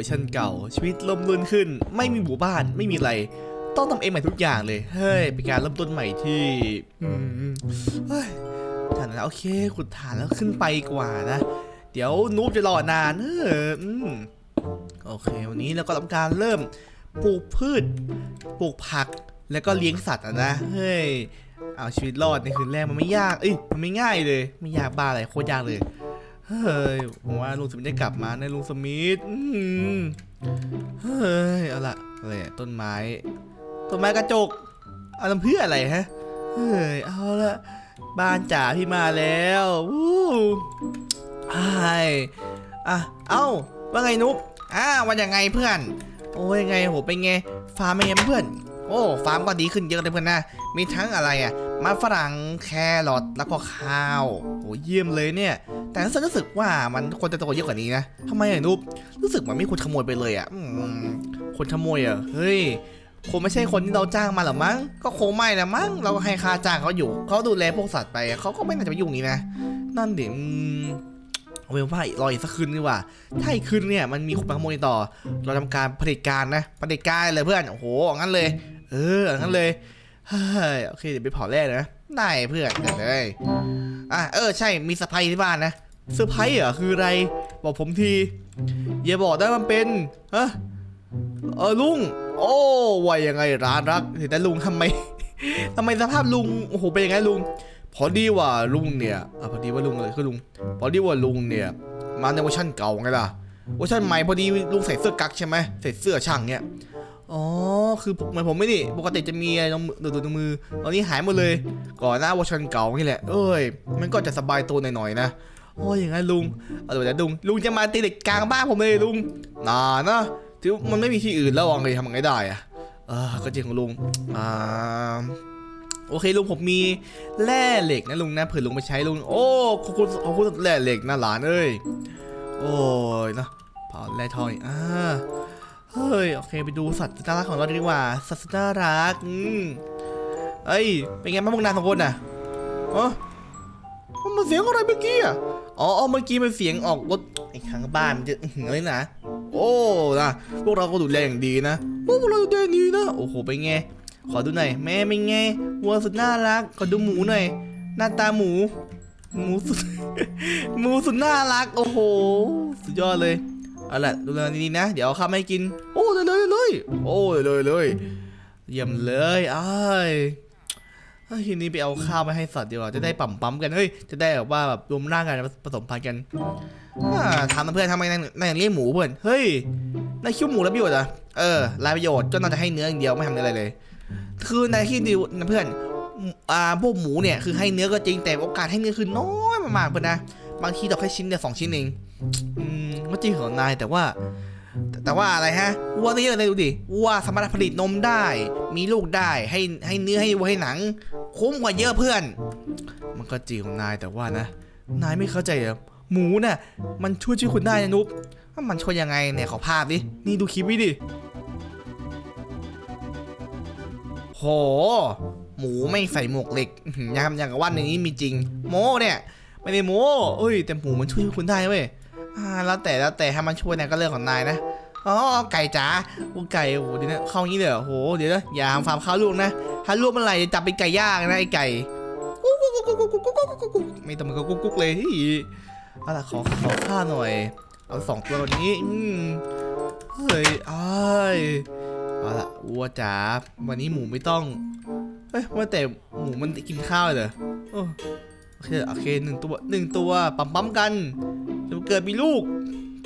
กลับมาในเวอร์ชันเก่า ชีวิตลมลื่นขึ้น ไม่มีหมู่บ้านไม่มีอะไรต้องทำเองใหม่ทุกอย่างเลย เฮ้ย เป็นการเริ่มต้นใหม่ที่อืมเฮ้ยฐานแล้วโอเคขุดฐานแล้วขึ้นไปกว่านะ เดี๋ยวนูบจะรอนานเอออืมโอเค วันนี้เราก็ทำการเริ่มปลูกพืช ปลูกผัก แล้วก็เลี้ยงสัตว์นะ เฮ้ย เอาชีวิตรอดในคืนแรกมันไม่ยาก เอ้ย มันไม่ง่ายเลย ไม่ยากบ้าอะไรโคตรยากเลย เฮ้ยผมว่าลุงสมิธได้กลับมาในะลุงสมิธอืมเฮ้ย เอาละอะไรอะต้นไม้ ต้นไม้กระจกเอาทำเพื่ออะไรฮะ เฮ้ย เอาละบ้านจ๋าพี่มาแล้ววู้ไอ้อะ เอ้า ว่าไงนุ๊กอ่าวันยังไงเพื่อน โอ้ยยังไงโหเป็นไง ฟาร์มเป็นไงเพื่อน โอ้ ฟาร์มก็ดีขึ้นเยอะเลยเพื่อนนะ มีทั้งอะไรอะ มันฝรั่งแครอทแล้วก็ข้าวโอ้เยี่ยมเลยเนี่ย แต่รู้สึกว่ามันควรจะโตเยอะกว่านี้นะทำไมอะนุ๊กรู้สึกเหมือนมีคนขโมยไปเลยอะอคนขโมยอะเฮ้ยคงไม่ใช่คนที่เราจ้างมาหรอมั้ง ก็คงไม่ละมั้ง เราก็ให้ค่าจ้างเขาอยู่ เขาดูแลพวกสัตว์ไป เขาก็ไม่น่าจะไปยุ่งนี้นะ นั่นเดี๋ยวเอาเป็นว่ารออีกสักคืนดีกว่า ถ้าอีกคืนเนี่ยมันมีคนมาขโมยต่อ เราทำการผด็จการนะผด็จการเลยเพื่อน โอ้โหงั้นเลย เอองั้นเลย โอเคเดี๋ยวไปเผาแร่นะ ได้เพื่อนได้เลยอะเออใช่มีสะพายที่บ้านนะเซอร์ไพรส์เหรอคืออะไร บอกผมที อย่าบอกได้มันเป็นฮะเออลุง โอ้วายังไงร้านรักเห็นแต่ลุงทำไมทำไมสภาพลุงโอ้โหเป็นยังไงลุง พอดีว่าลุงเนี่ยอะพอดีว่าลุงอะไรคือลุง พอดีว่าลุงเนี่ย มาในเวอร์ชันเก่าไงล่ะเวอร์ชันใหม่พอดีลุงใส่เสื้อกั๊กใช่ไหมใส่เสื้อช่างเนี่ยอ๋อ คือเหมือนผมไม่ดิปกติจะมีอะไรตรงมือตรงมือ ตอนนี้หายหมดเลย ก่อนหน้าวอชันเก่านี่แหละ เอ้ย มันก็จะสบายตัวหน่อยๆนะ โอ้ยอย่างนั้นลุงเอาเดี๋ยวลุง ลุงจะมาตีเด็กกลางบ้านผมเลยลุงน่านะถือมันไม่มีที่อื่นแล้ววังเลยทำไงได้อะเออก็จริงของลุง อ่าโอเคลุงผมมีแร่เหล็กนะลุงนะเผื่อลุงไปใช้ลุงโอ้ขอบคุณขอบคุณแร่เหล็กนะหลานเอ้ยโอ้ยนะเผาแร่ทองอ่า เฮ้ย โอเค ไปดูสัตว์น่ารักของเราดีกว่า สัตว์น่ารัก อืมเอ้ย เป็นไงบ้างพวกนายสองคนน่ะอ๋อมันเสียงอะไรเมื่อกี้อะอ๋อเมื่อกี้มันเสียงออกรถไอ้ข้างบ้านมันจะอื้อหือยนะ โอ้นะพวกเราก็ดูแลอย่างดีนะโอ้พวกเราดูแลดีนะ โอ้โหเป็นไง ขอดูหน่อย แม่เป็นไง วัวสุดน่ารัก ขอดูหมูหน่อย หน้าตาหมู หมูสุด หมูสุดน่ารัก โอ้โห สุดยอดเลย เอาล่ะดูแลดีๆนะ เดี๋ยวเอาข้าวมาให้กิน โอ้เลยเลยเลยโอ้เลยเลยเลยเยี่ยมเลยอ้ายเฮ้ยทีนี้ไปเอาข้าวมาให้สัตว์ดีกว่าจะได้ปั๊มปั๊มๆกันเฮ้ยจะได้แบบว่าแบบรวมร่างกันผสมพันธุ์กันอ่าถามเพื่อนทำไมนายนายถึงเลี้ยงหมูเพื่อนเฮ้ยนายคิดว่าหมูรับประโยชน์เหรอะเออรายประโยชน์ก็น่าจะให้เนื้ออย่างเดียวไม่ทำอะไรเลย คือนายคิดดูนะเพื่อนอ่าพวกหมูเนี่ยคือให้เนื้อก็จริงแต่โอกาสให้เนื้อคือน้อยมากๆเพื่อนนะบางทีเราแค่ชิ้นเดียวสองชิ้นเองอืม ก็จริงของนายแต่ว่า แต่แต่ว่าอะไรฮะวัวนี่เยอะเลยดูดิวัวสามารถผลิตนมได้ มีลูกได้ให้ให้เนื้อให้วัวให้หนัง คุ้มกว่าเยอะเพื่อน มันก็จริงของนายแต่ว่านะ นายไม่เข้าใจเหรอหมูน่ะมันช่วยชีวิตคุณได้นะนุ๊กว่ามันช่วยยังไงเนี่ยขอภาพดินี่ดูคลิปวิดิโห หมูไม่ใส่หมวกเหล็กอื้อหือยังยังกับว่าในนี้มีจริง โมเนี่ย ไม่ได้โมเอ้ย แต่หมูมันช่วยคุณได้เว้ย แล้วแต่แล้วแต่ให้มันช่วยนายก็เรื่องของนายนะอ๋อไก่จ๋าไก่โอ้โหเดี๋ยวนะเข้างี้เลยเหรอโหเดี๋ยวนะอย่าทำฟาร์มข้าวลูกนะถ้าลูกมันไหลจะจับเป็นไก่ย่างนะไอ้ไก่ไม่ต้องมันก็กุ๊กเลยเอาล่ะขอขอข้าหน่อย เอาสองตัวนี้อืมเฮ้ยอ้ายเอาล่ะวัวจ๋าวันนี้หมูไม่ต้องเฮ้ยว่าแต่หมูมันกินข้าวเหรอ โอเคโอเคหนึ่งตัวหนึ่งตัวปั๊มปั๊มกันจะเกิดมีลูก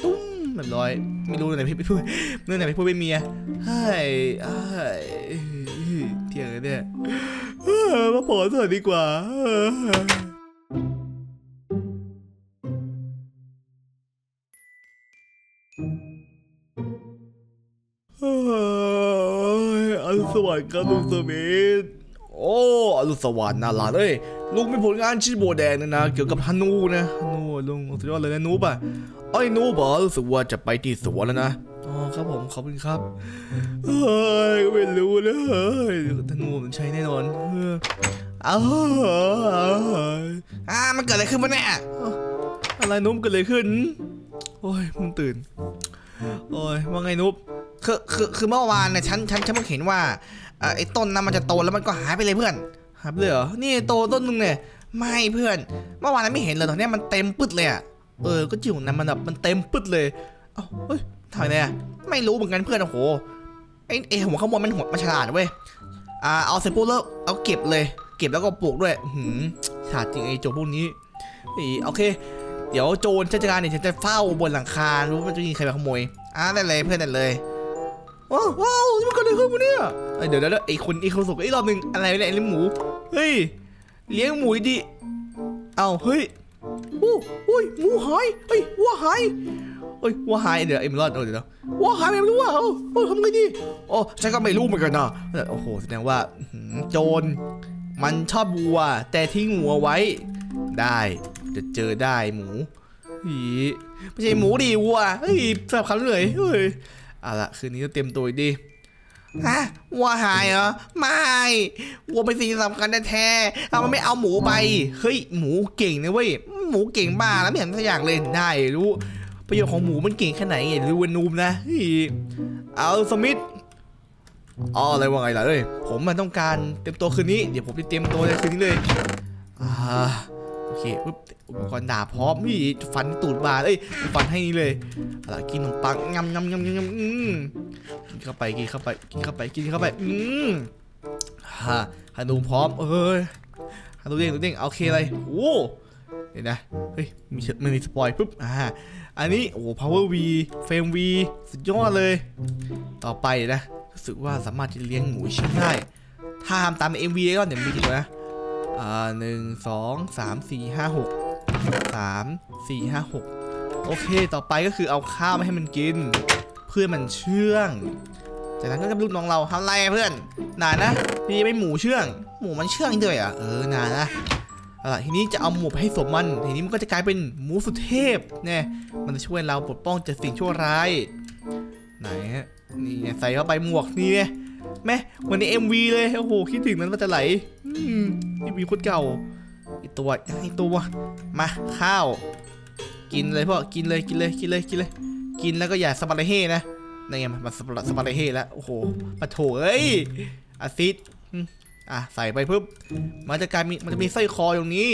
ตุ้มเรียบร้อย ไม่รู้ไหนพี่พี่พูดเมื่อไหนพี่พูดเป็นเมียเฮ้ยเฮ้ยเที่ยงเลยเนี่ยมาขอสวัสดีกว่าอรุณสวัสดิ์ครับลุงสมิธ โอ้อรุณสวัสดิ์นะหลานเอ้ยลุงมีผลงานชิ้นโบแดงนะนะ เกี่ยวกับธนูนะธนูอะลุงสุดยอดเลยนะนูบอะไอ้หนูบอกรู้สึกว่าจะไปที่สวนแล้วนะอ๋อครับผมขอบคุณครับเฮ้ยก็ไม่รู้นะเฮ้ยธนูมันใช้แน่นอนเออเอาอ่ามันเกิดอะไรขึ้นวะเนี่ยอะไรนุ่มเกิดอะไรขึ้นโอ้ยมึงตื่นโอ้ยว่าไงนุ๊บคือคือคือเมื่อวานเนี่ยฉันฉันฉันเพิ่งเห็นว่าเอ่อ ไอ้ต้นนั้นมันจะโตแล้วมันก็หายไปเลยเพื่อนหายไปเลยเหรอนี่โตต้นหนึงเนี่ยไม่เพื่อน เมื่อวานนั้นไม่เห็นเลยตอนเนี้ยมันเต็มปึ๊ดเลยอะเออก็จริงของนั้นมันแบบมันเต็มปึ๊ดเลยเอ้าเฮ้ยถ่ายไงอะไม่รู้เหมือนกันเพื่อนโอ้โหไอ้ไอ้หัวขโมยมันหัวมันฉลาดเว้ยอ่าเอาเสร็จปุ๊บแล้วเอาเก็บเลย เก็บแล้วก็ปลูกด้วยอื้อหืมฉลาดจริงไอ้โจพวกนี้นี่โอเค เดี๋ยวโจรชัชการเนี่ยฉันจะเฝ้าบนหลังคารู้ว่ามันจะมีใครมาขโมยอ่าได้เลยเพื่อนได้เลย ว้าวว้าวนี่มันเกิดอะไรขึ้นวะเนี่ยเอ้ยเดี๋ยวเดี๋ยวเดี๋ยวไอ้คนไอ้คนสุกไอ้รอบหนึ่งอะไรเนี่ยไอ้เลี้ยงหมู เฮ้ย เลี้ยงหมูดิเอ้าเฮ้ยโอ้โอ้ยหมูหายเฮ้ยวัวหายเฮ้ยวัวหายเดี๋ยวไอ้มันรอดเดี๋ยวเดี๋ยววัวหายไปไม่รู้ว่าเอ้าเอ้าทำไงดีโอ้ฉันก็ไม่รู้เหมือนกันนะโอ้โหแสดงว่าหือโจรมันชอบวัว แต่ทิ้งวัวไว้ ได้จะเจอได้หมูอีไม่ใช่หมูดิวัวเฮ้ยสำหรับคำเลยเฮ้ย เอาละคืนนี้จะเตรียมตัวดีฮะวัวหายเหรอ ไม่วัวเป็นสิ่งสำคัญแท้ๆเอามันไม่เอาหมูไป เฮ้ย หมูเก่งนะเว้ย หมูเก่งบ้าแล้วไม่เห็นสักอย่างเลยได้รู้ ประโยชน์ของหมูมันเก่งแค่ไหนอย่ารู้วนูมนะเฮ้ยเอาสมิธอ๋ออะไรว่าไงล่ะเอ้ยผมมันต้องการเตรียมตัวคืนนี้ เดี๋ยวผมจะเตรียมตัวในคืนนี้เลยอ่า อเคปุ๊บอุปกรณ์ดาบพร้อมนี่ฟันตูดบาดเอ้ยฟันให้นี่เลยอาล่ะกินขนมปังงำงำงำงำอืมกินเข้าไปกินเข้าไปกินเข้าไปกินเข้าไปอืมฮ่าฮานูพร้อมเอ้ยฮานูเด้งฮานูเด้งโอเคเลยโอ้เดี๋ยวนะเฮ้ยมีมันมีสปอยปุ๊บอ่าอันนี้โอ้ power v frame v สุดยอดเลย ต่อไปนะรู้สึกว่าสามารถจะเลี้ยงหมูชิ้นได้ถ้าทำตาม MV ก็เดี๋ยวมีกี่ตัวนะ อ่าหนึ่งสองสามสี่ห้าหกสามสี่ห้าหกโอเค ต่อไปก็คือเอาข้าวมาให้มันกิน เพื่อมันเชื่อง จากนั้นก็จะลูกน้องเราทำไรเพื่อนนานนะนี่ไม่หมูเชื่อง หมูมันเชื่องด้วยอะเออนานนะเอาล่ะทีนี้จะเอาหมูไปให้สมมัน ทีนี้มันก็จะกลายเป็นหมูสุดเทพเนี่ยมันจะช่วยเราปกป้องจากสิ่งชั่วร้าย ไหนฮะนี่ใส่เข้าไปหมวกนี่ไง แม่เหมือนใน MV เลยโอ้โหคิดถึงนั้นมันจะไหลอืมนี่มีคนเก่าอีกตัวอีกตัวมาข้าว กินเลยพ่อกินเลยกินเลยกินเลยกินเลย กินแล้วก็อย่าสปาร์เฮ่นะนี่ไงมาสปาร์สปาร์เฮ่แล้วโอ้โหปะโถเอ้ยอาซิดอะใส่ไปปุ๊บมันจะกลายมีมันจะมีสร้อยคอตรงนี้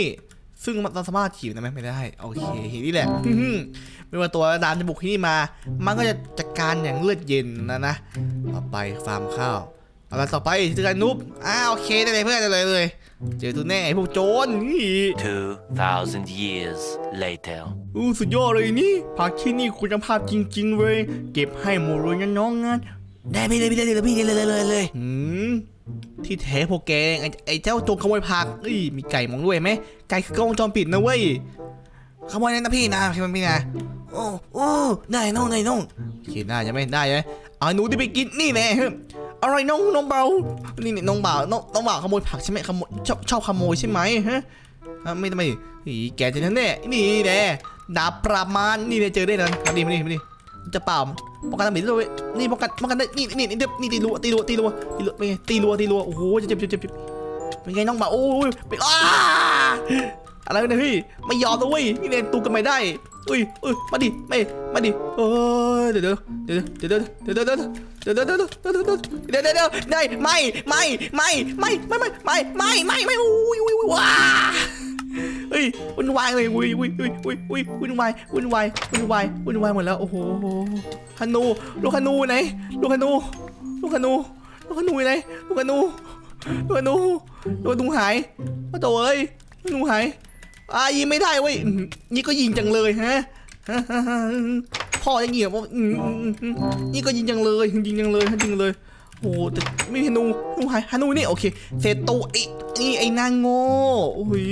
ซึ่งมันสามารถถีบได้ไหมไม่ได้ โอเคนี่แหละอื้อหือไม่ว่าตัวดามจะบุกที่นี่มา มันก็จะจัดการอย่างเลือดเย็นนะนะต่อไปฟาร์มข้าวเอาละต่อไปเจอกันนุ๊บอ้าโอเคได้เลยเพื่อนได้เลยเลยเจอตัวแน่ไอ้พวกโจรนี่2,000 years later. อู้สุดยอดเลยนี่ผักที่นี่คุณภาพจริงๆเว้ยเก็บให้หมดเลยนะน้องงานได้ไปเลยไปเลยเลยพี่เลยเลยเลยเลยหืมที่แท้พวกแกไอ้ไอ้เจ้าโจรขโมยผักเอ้ยมีไก่มองด้วยไหมไก่คือกล้องวงจรปิดนะเว้ยขโมยนะพี่นะพี่มันพี่นะโอ้โอ้ได้น้องได้น้องโอเคได้ใช่ไหมได้ใช่ไหมเอาหนูที่ไปกินนี่แน่อะไรน้องน้องเบานี่นี่น้องบ่าวน้องน้องบ่าวขโมยผักใช่ไหมขโมยชอบชอบขโมยใช่ไหมฮะไม่ทำไมอีแกจะนั่นแน่นี่แน่ดาบปราบมารนี่เนี่ยเจอได้นั้นมาดิมาดิมาดิ จะเปล่าป้องกันดาเมจด้วยนี่ป้องกันป้องกันได้นี่นี่นี่นี่ตีรัวตีรัวตีรัวตีรัวเป็นไงตีรัวตีรัวโอ้โหเจ็บเจ็บเจ็บเป็นไงน้องบ่าโอ้ยเป็นอ้าอะไรนี่ยพี่ไม่ยอมนะเว้ยนี่เนี่ยตูกันไม่ได้อุ้ยอุ้ยมาดิไม่มาดิเอ้ยเดี๋ยวเดี๋ยวเดี๋ยวเดี๋ยวเดี๋ยวเดี๋ยวเดี๋ยวเดี๋ยวเดี๋ยวเดี๋ยวเดี๋ยวเดี๋ยวเดี๋ยวเดี๋ยวเดี๋ยวได้ไม่ไม่ไม่ไม่ไม่ไม่ไม่ไม่ไม่ไม่อุ้ยอุ้ยอุ้ยว้า เฮ้ยวุ่นวายเลยอุ้ยอุ้ยอุ้ยอุ้ยอุ้ยวุ่นวายวุ่นวายวุ่นวายวุ่นวายหมดแล้วโอ้โหฮานูลูกฮานูไหนลูกฮานูลูกฮานูลูกฮานูไหนลูกฮานูลูกฮานูลูกฮานูหายมาโตเอ้ยลูกฮานูหายอ่ายิงไม่ได้เว้ยนี่ก็ยิงจังเลยฮะพ่อยังยิงแบบว่านี่ก็ยิงจังเลยยิงจังเลยยิงจังเลย โอ้แต่ไม่มีฮานูฮานูหายฮานูนี่โอเคเสร็จตัวไอ้นี่ไอ้นางโง่โอ้ย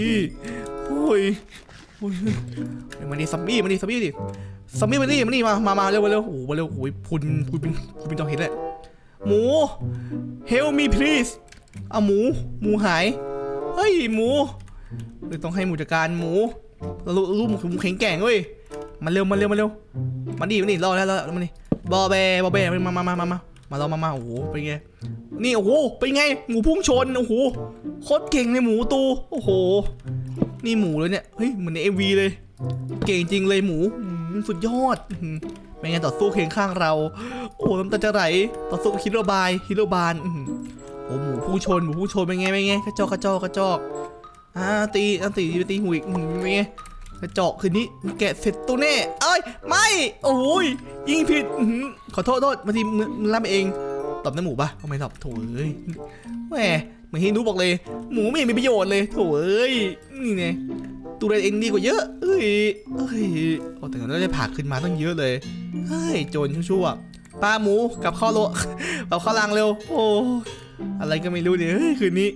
โอ้ยโอ้ยมาดิซัมบี้มาดิซัมบี้ดิซัมบี้มาดิมาดิมามามาเร็วเร็วโอ้โหมาเร็วโอ้ยพุนพุนเป็นพุนเป็นตัวเห็นเลยหมู help me please เอาหมูหมูหายเฮ้ยหมูเลยต้องให้หมูจัดการหมูเรารู้รู้หมูคือหมูแข็งแกร่งเว้ยมาเร็วมาเร็วมาเร็วมาดิมาดิรอแล้วรอแล้วมาดิบอเบบอเบมามามามา มามาเรามามาโอ้โหเป็นไง นี่โอ้โหเป็นไง หมูพุ่งชนโอ้โหโคตรเก่งเลยหมูตูโอ้โห นี่หมูเลยเนี่ยเฮ้ยเหมือนในเอวีเลย เก่งจริงเลยหมูสุดยอดอื้อหือไงต่อสู้เคียงข้างเรา โอ้น้ำตาจะไหลต่อสู้ฮิโรบายฮิโรบานโอ้หมูผู้ชนหมูผู้ชนเป็นไงเป็นไงกระจอกกระจอกกระจอกอ่าตีอันตีตีหูอีกเป็นไง กระจอกคืนนี้แกะเสร็จตัวแน่เอ้ยไม่โอ้ยยิงผิดขอโทษโทษบางทีมึงมึงรับเองตอบน้ำหมูปะทำไมตอบโถ่เอ้ยแหมเหมือนที่นุบอกเลย หมูไม่เห็นมีประโยชน์เลยโถ่เอ้ยนี่ไงดูแลเองดีกว่าเยอะเอ้ยเอ้ยโอ้แต่เราได้ผักขึ้นมาตั้งเยอะเลยเฮ้ยโจรชั่วๆป้าหมูกับข้าวโลกับข้ารังเร็วโอ้อะไรก็ไม่รู้เนี่ยคืนนี้